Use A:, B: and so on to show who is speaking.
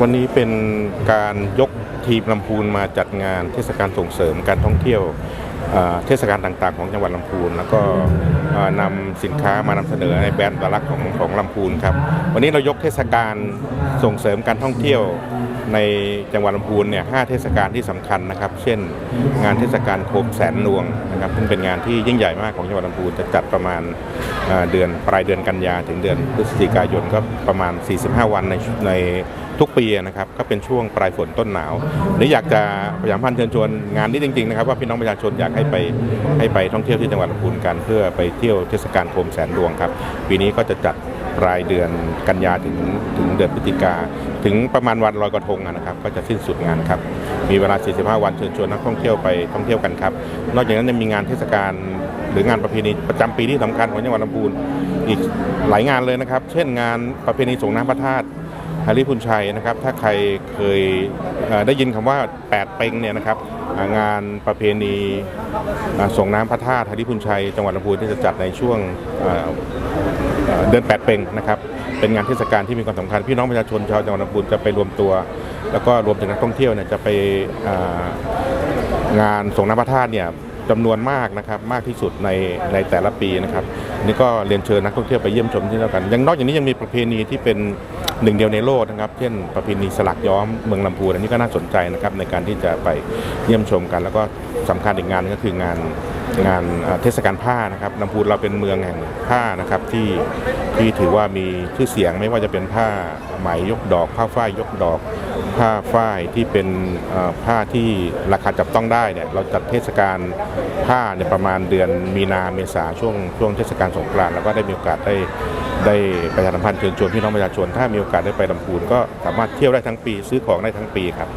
A: วันนี้เป็นการยกทีมลำพูนมาจัดงานเทศกาลส่งเสริมการท่องเที่ยว เทศกาลต่างๆ ของจังหวัดลำพูน แล้วก็เอ่อนำสินค้ามานำเสนอในแบรนด์ตลักษณ์ของของลำพูนครับวันนี้เรายกเทศกาลส่งเสริมการท่องเที่ยวในจังหวัดลำพูนเนี่ยห้าเทศกาลที่สำคัญนะครับ เช่น งานเทศกาลโคมแสนหลวงนะครับซึ่งเป็นงานที่ยิ่งใหญ่มากของจังหวัดลำพูนจะจัดประมาณเดือนปลายเดือนกันยาถึงเดือนพฤศจิกายนก็ประมาณ 45 วันในในทุกปีนะครับก็เป็นช่วงปลายฝนต้นหนาวหรืออยากจะพยายามพันเชิญชวนงานนี้จริงๆนะครับว่าพี่น้องประชาชนอยากใให้ไปให้ไปท่องเที่ยวที่จังหวัดลำพูนกัน เพื่อไปเที่ยวเทศกาลโคมแสนหลวงครับปีนี้ก็จะจัดปลายเดือนกันยาถึงถึงเดือนพฤศจิกา ถึงประมาณวันลอยกระทงนะครับ ก็จะสิ้นสุดงานครับ มีเวลา 45 วันเชิญชวนนักท่องเที่ยวไปท่องเที่ยวกันครับ นอกจากนั้นยังมีงานเทศกาลหรืองานประเพณีประจำปีที่สำคัญของจังหวัดลำพูนอีกหลายงานเลยนะครับ เช่นงานประเพณีส่งน้ำพระธาตุ ฮาริพุนชัยนะครับ ถ้าใครเคยได้ยินคำว่า 8 เป็งเนี่ยนะครับงานประเพณีส่งน้ำพระธาตุฮาริพุนชัย จังหวัดลำพูนที่จะจัดในช่วงเอ่อเอ่อเดือน 8 เป็งนะครับ เป็นงานเทศกาลที่มีความสำคัญ พี่น้องประชาชนชาวจังหวัดลำพูนจะไปรวมตัว แล้วก็รวมถึงนักท่องเที่ยวเนี่ยจะไปงานส่งน้ำพระธาตุเนี่ยจำนวนมากนะครับมากที่สุดในในแต่ละปีนะครับนี่ก็เรียนเชิญนักท่องเที่ยวไปเยี่ยมชมที่แล้วกันยังนอกจากนี้ยังมีประเพณีที่เป็น หนึ่งเดียวในโลกนะครับเช่นประเพณีสลักย้อมเมืองลำพูนอันนี้ก็น่าสนใจนะครับในการที่จะไปเยี่ยมชมกัน แล้วก็สำคัญอีกงานหนึงก็คืองาน งานเทศกาลผ้านะครับลำพูนเราเป็นเมืองแห่งผ้านะครับที่ที่ถือว่ามีชื่อเสียงไม่ว่าจะเป็นผ้าไหมยกดอก ผ้าฝ้ายยกดอก ผ้าฝ้ายที่เป็นผ้าที่ราคาจับต้องได้เนี่ยเราจัดเทศกาลผ้าเนี่ยประมาณเดือนมีนาเมษาช่วงช่วงเทศกาลสงกรานต์แล้วก็ได้มีโอกาสได้ได้ประชาสัมพันธ์เชิญชวนพี่น้องประชาชน ถ้ามีโอกาสได้ไปลำพูนก็สามารถเที่ยวได้ทั้งปี ซื้อของได้ทั้งปีครับ